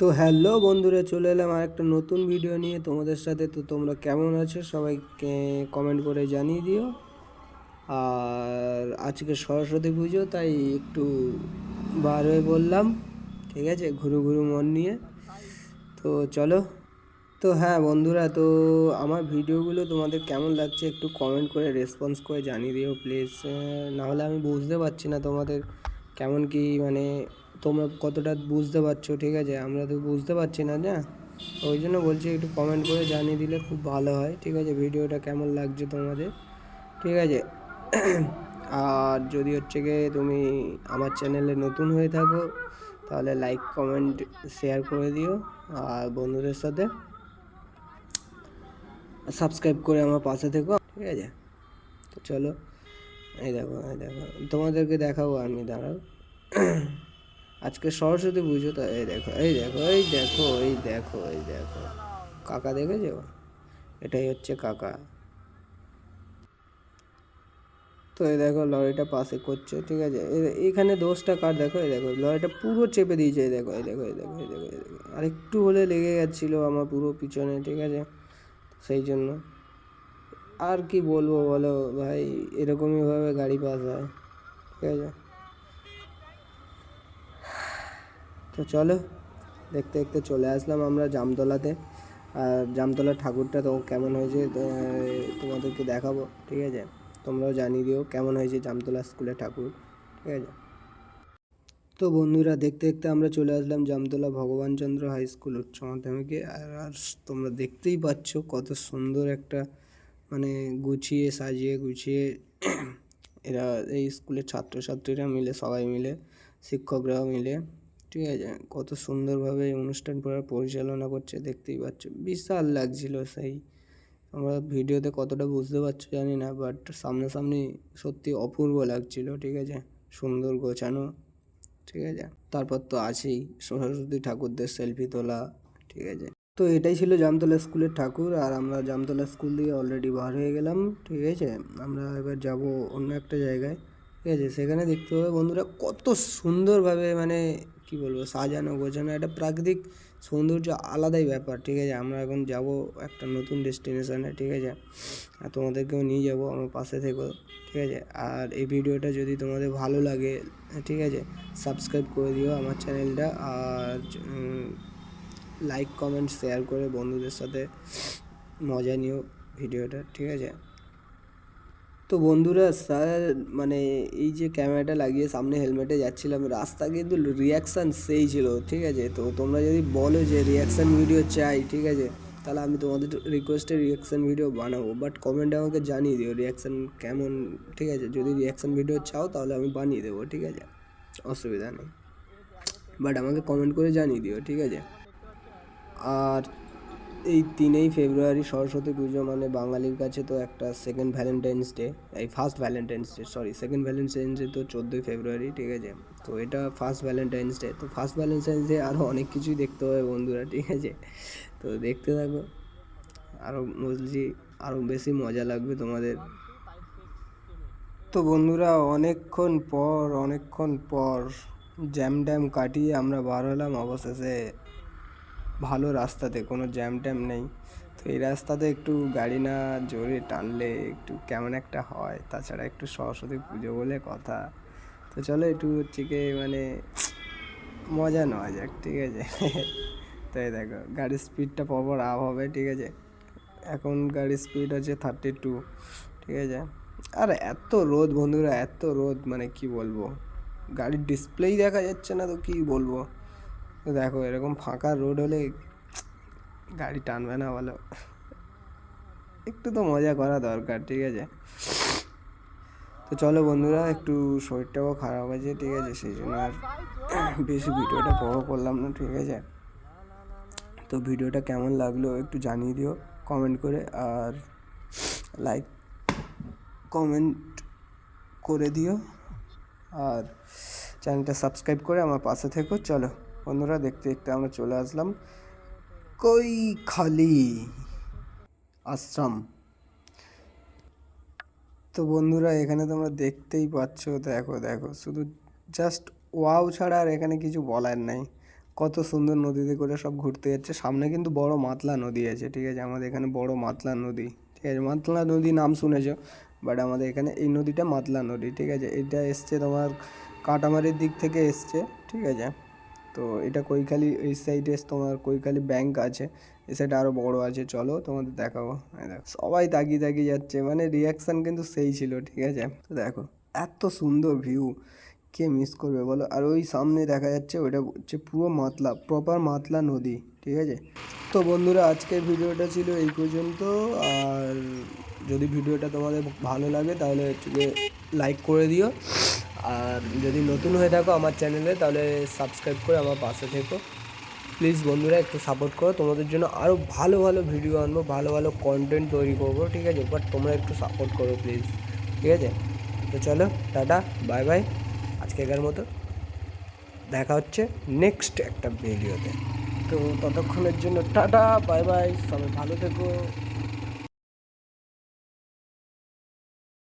তো হ্যালো বন্ধুরা, চলে এলাম আর একটা নতুন ভিডিও নিয়ে। তোমাদের সাথে তো তোমরা কেমন আছো? সবাইকে কমেন্ট করে জানিয়ে দিও। আর আজকে সরস্বতী পুজো, তাই একটু বার হয়ে বললাম, ঠিক আছে? ঘুরু ঘুরু মন নিয়ে। তো চলো। তো হ্যাঁ বন্ধুরা, তো আমার ভিডিওগুলো তোমাদের কেমন লাগছে একটু কমেন্ট করে রেসপন্স করে জানিয়ে দিও প্লিজ নাহলে আমি বুঝতে পারছি না তোমাদের কেমন কি মানে তোমরা কতটা বুঝতে পারছ, ঠিক আছে? আমরা তো বুঝতে পারছি না না ওই জন্য বলছি একটু কমেন্ট করে জানিয়ে দিলে খুব ভালো হয়, ঠিক আছে? ভিডিওটা কেমন লাগছে তোমাদের, ঠিক আছে? আর যদি হচ্ছে গিয়ে তুমি আমার চ্যানেলে নতুন হয়ে থাকো, তাহলে লাইক কমেন্ট শেয়ার করে দিও, আর বন্ধুদের সাথে সাবস্ক্রাইব করে আমার পাশে থেকো, ঠিক আছে? তো চলো, এই দেখো এই দেখো, তোমাদেরকে দেখাবো আমি, দাঁড়াও। আজকে সরস্বতী পুজো তো এই দেখো এই দেখো এই দেখো এই দেখো এই দেখো কাকা দেখেছ এটাই হচ্ছে কাকা তো এই দেখো লরিটা পাশে করছে ঠিক আছে এখানে দোষটা কার দেখো এই দেখো লরিটা পুরো চেপে দিয়েছে এই দেখো এই দেখো এই দেখো এই দেখো এই দেখো আর একটু হলে লেগে গেছিল আমার পুরো পিছনে ঠিক আছে সেই জন্য আর কি বলব বলো ভাই এরকমইভাবে গাড়ি পাস হয় ঠিক আছে তো চলো, দেখতে দেখতে চলে আসলাম আমরা জামতলাতে। আর জামতলার ঠাকুরটা তো কেমন হয়েছে তোমাদেরকে দেখাবো, ঠিক আছে? তোমরাও জানিয়ে দিও কেমন হয়েছে জামতলা স্কুলের ঠাকুর, ঠিক আছে? তো বন্ধুরা, দেখতে দেখতে আমরা চলে আসলাম জামতলা ভগবানচন্দ্র হাই স্কুল উচ্চ মাধ্যমিকে। আর আর তোমরা দেখতেই পাচ্ছ কত সুন্দর একটা মানে গুছিয়ে সাজিয়ে গুছিয়ে এরা এই স্কুলের ছাত্রছাত্রীরা মিলে, সবাই মিলে, শিক্ষকরাও মিলে ঠিক আছে? কত সুন্দরভাবে এই অনুষ্ঠানটা পরিচালনা করছে, দেখতেই পাচ্ছ। বিশাল লাগছিল সেই। আমরা ভিডিওতে কতটা বুঝতে পারছ জানি না বাট সামনাসামনি সত্যি অপূর্ব লাগছিল, ঠিক আছে? সুন্দর গোছানো, ঠিক আছে? তারপর তো আছেই, সরস্বতী ঠাকুরদের সেলফি তোলা, ঠিক আছে? তো এটাই ছিল জামতলা স্কুলের ঠাকুর, আর আমরা জামতলা স্কুল দিয়ে অলরেডি বার হয়ে গেলাম, ঠিক আছে? আমরা এবার যাব অন্য একটা জায়গায়, ঠিক আছে? সেখানে দেখতে হবে বন্ধুরা কত সুন্দরভাবে মানে কি বলব, সাজানো, গোছানো একটা প্রাকৃতিক সৌন্দর্য আলাদাই ব্যাপার, ঠিক আছে? আমরা এখন যাব একটা নতুন ডেস্টিনেশনে ঠিক আছে? আর তোমাদেরকেও নিয়ে যাব আমার পাশে থেকেও, ঠিক আছে? আর এই ভিডিওটা যদি তোমাদের ভালো লাগে, ঠিক আছে? সাবস্ক্রাইব করে দিও আমার চ্যানেলটা আর লাইক কমেন্ট শেয়ার করে বন্ধুদের সাথে মজা নিও ভিডিওটা, ঠিক আছে? তো বন্ধুরা, স্যার মানে এই যে ক্যামেরাটা লাগিয়ে সামনে হেলমেটে যাচ্ছিলাম, রাস্তা কিন্তু রিয়াকশান সেই ছিল, ঠিক আছে? তো তোমরা যদি বলো যে রিয়াকশান ভিডিও চাই, ঠিক আছে? তাহলে আমি তোমাদের রিকোয়েস্টে রিয়াকশান ভিডিও বানাবো বাট কমেন্টে আমাকে জানিয়ে দিও রিয়াকশান কেমন, ঠিক আছে? যদি রিয়াকশান ভিডিও চাও, তাহলে আমি বানিয়ে দেবো, ঠিক আছে? অসুবিধা নেই। বাট আমাকে কমেন্ট করে জানিয়ে দিও, ঠিক আছে? আর এই তিনেই ফেব্রুয়ারি সরস্বতী পুজো মানে বাঙালির কাছে তো একটা সেকেন্ড ভ্যালেন্টাইন্স ডে এই first valentine's day sorry second valentine's day তো চোদ্দোই ফেব্রুয়ারি, ঠিক আছে? তো এটা ফার্স্ট ভ্যালেন্টাইন্স ডে তো ফার্স্ট ভ্যালেন্টাইন্স ডে আরও অনেক কিছুই দেখতে হবে বন্ধুরা, ঠিক আছে? তো দেখতে থাকো আরও বলছি আরও বেশি মজা লাগবে তোমাদের। তো বন্ধুরা, অনেকক্ষণ পর অনেকক্ষণ পর জ্যাম ট্যাম কাটিয়ে আমরা বার হলাম অবশেষে। ভালো রাস্তাতে, কোনো জ্যাম ট্যাম নেই। তো এই রাস্তাতে একটু গাড়ি না জোরে টানলে একটু কেমন একটা হয়। তাছাড়া একটু সরস্বতী পুজো বলে কথা। তো চলো একটু হচ্ছে কি মানে মজা নেওয়া যাক, ঠিক আছে? তাই দেখো, গাড়ির স্পিডটা পরপর আপ হবে, ঠিক আছে? এখন গাড়ির স্পিড হচ্ছে থার্টি টু ঠিক আছে? আর এত রোদ বন্ধুরা, এত রোদ মানে কি বলব? গাড়ির ডিসপ্লেই দেখা যাচ্ছে না তো কি বলব? তো দেখো, এরকম ফাঁকা রোড হলে গাড়ি টানবে না বলো। একটু তো মজা করা দরকার, ঠিক আছে? তো চলো বন্ধুরা, একটু শরীরটাও খারাপ আছে, ঠিক আছে? সেই জন্য আর বেশি ভিডিওটা বড় করলাম না, ঠিক আছে? তো ভিডিওটা কেমন লাগল একটু জানিয়ে দিও কমেন্ট করে, আর লাইক কমেন্ট করে দিও, আর চ্যানেলটা সাবস্ক্রাইব করে আমার পাশে থেকো, চলো। বন্ধুরা, দেখতে দেখতে আমরা চলে আসলাম কই খালি আশ্রম। তো বন্ধুরা, এখানে তোমরা দেখতেই পাচ্ছ, দেখো দেখো, শুধু জাস্ট ওয়াও ছাড়া আর এখানে কিছু বলার নাই। কত সুন্দর নদীতে করে সব ঘুরতে যাচ্ছে। সামনে কিন্তু বড় মাতলা নদী আছে, ঠিক আছে? আমাদের এখানে বড় মাতলা নদী, ঠিক আছে? মাতলা নদী নাম শুনেছো বাট আমাদের এখানে এই নদীটা মাতলা নদী, ঠিক আছে? এটা এসছে তোমার কাটামারির দিক থেকে এসছে, ঠিক আছে? তো এটা কৈখালি এই সাইডে তোমার কৈখালি ব্যাংক আছে, এই সাইডে আরও বড় আছে, চলো তোমাদের দেখাবো। দেখো, সবাই তাকিয়ে তাকিয়ে যাচ্ছে মানে রিয়াকশান কিন্তু সেই ছিল, ঠিক আছে? তো দেখো, এত সুন্দর ভিউ কে মিস করবে বলো? আর ওই সামনে দেখা যাচ্ছে ওটা হচ্ছে পুরো মাতলা প্রপার মাতলা নদী, ঠিক আছে? তো বন্ধুরা, আজকের ভিডিওটা ছিল এই পর্যন্ত, আর যদি ভিডিওটা তোমাদের ভালো লাগে, তাহলে হচ্ছে লাইক করে দিও। আর যদি নতুন হয়ে থাকো আমার চ্যানেলে, তাহলে সাবস্ক্রাইব করে আমার পাশে থেকো। প্লিজ বন্ধুরা, একটু সাপোর্ট করো। তোমাদের জন্য আরও ভালো ভালো ভিডিও আনব, ভালো ভালো কন্টেন্ট তৈরি করব, ঠিক আছে? বাট তোমরা একটু সাপোর্ট করো প্লিজ ঠিক আছে? তো চলো, টাটা বাই বাই আজকেকার মতো দেখা হচ্ছে নেক্সট একটা ভিডিওতে তো। ততক্ষণের জন্য টাটা বাই বাই সবাই ভালো থেকো।